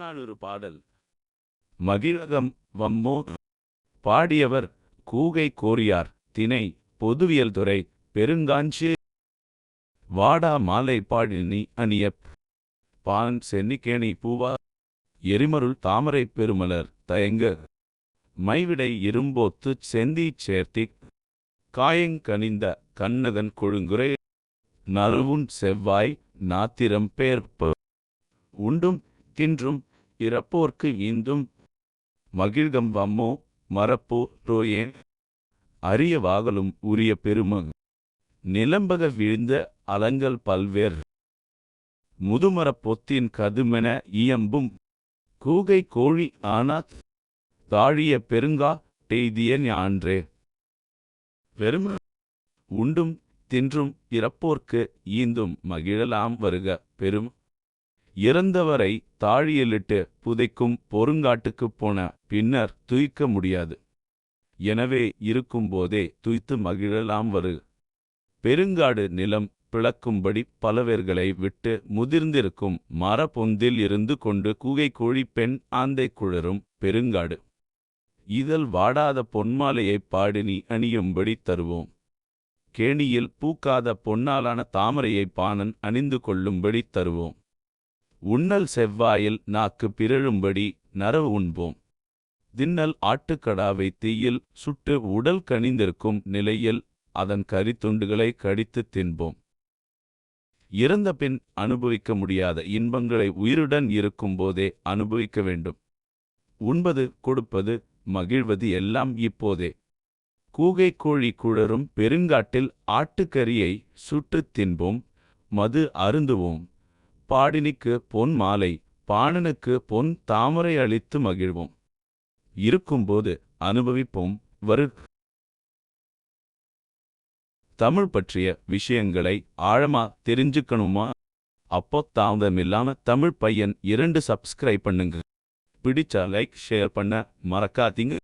புறநானூறு பாடல். மகிழகம் வம்மோ. பாடியவர் கூகை கோரியார். திணை பொதுவியல் துறை பெருங்காஞ்சி. வாடா மாலை பாடினி அணியப் பான் சென்னிக்கேணி பூவா. எரிமருள் தாமரை பெருமலர் தயங்க. மைவிடை இரும்போத்துச் செந்தி சேர்த்திக் காயங்கனிந்த கண்ணகன் கொழுங்குறை. நறுவுன் செவ்வாய் நாத்திரம் பேர்ப்ப. உண்டும் தின்றும் இறப்போர்க்கு ஈந்தும் மகிழ்கம் வம்மோ மரப்போ ரோயேன். அரிய வாகலும் உரிய பெரும நிலம்பக விழுந்த அலங்கல் பல்வேர். முதுமரப் பொத்தின் கதுமென இயம்பும் கூகை கோழி ஆனாத் தாழிய பெருங்கா டெய்திய ஞான்றே. பெரும உண்டும் தின்றும் இறப்போர்க்கு ஈந்தும் மகிழலாம் வருக பெரும் இறந்தவரை தாழியலிட்டு புதைக்கும் பொருங்காட்டுக்குப் போன பின்னர் துய்க்க முடியாது. எனவே இருக்கும்போதே துய்த்து மகிழலாம் வரு. பெருங்காடு நிலம் பிளக்கும்படி பலவேர்களை விட்டு முதிர்ந்திருக்கும் மரப்பொந்தில் இருந்து கொண்டு கூகை கோழி பெண் ஆந்தை குழரும் பெருங்காடு. இதழ் வாடாத பொன்மாலையைப் பாடினி அணியும்படி தருவோம். கேணியில் பூக்காத பொன்னாலான தாமரையை பாணன் அணிந்து கொள்ளும்படி தருவோம். உண்ணல் செவ்வாயில் நாக்கு பிறழும்படி நரவு உண்போம். தின்னல் ஆட்டுக்கடாவை தீயில் சுட்டு உடல் கனிந்திருக்கும் நிலையில் அதன் கரித்துண்டுகளை கடித்துத் தின்போம். இறந்த பின் அனுபவிக்க முடியாத இன்பங்களை உயிருடன் இருக்கும்போதே அனுபவிக்க வேண்டும். உண்பது கொடுப்பது மகிழ்வது எல்லாம் இப்போதே. கூகை கோழி குழரும் பெருங்காட்டில் ஆட்டுக்கறியை சுட்டுத் தின்போம் மது அருந்துவோம். பாடினிக்கு பொன் மாலை பாணனுக்கு பொன் தாமரை அளித்து மகிழ்வோம். இருக்கும்போது அனுபவிப்போம் வரு. தமிழ் பற்றிய விஷயங்களை ஆழமா தெரிஞ்சுக்கணுமா? அப்போ தாமதமில்லாம தமிழ் பையன் இரண்டு சப்ஸ்கிரைப் பண்ணுங்க. பிடிச்சா லைக் ஷேர் பண்ண மறக்காதீங்க.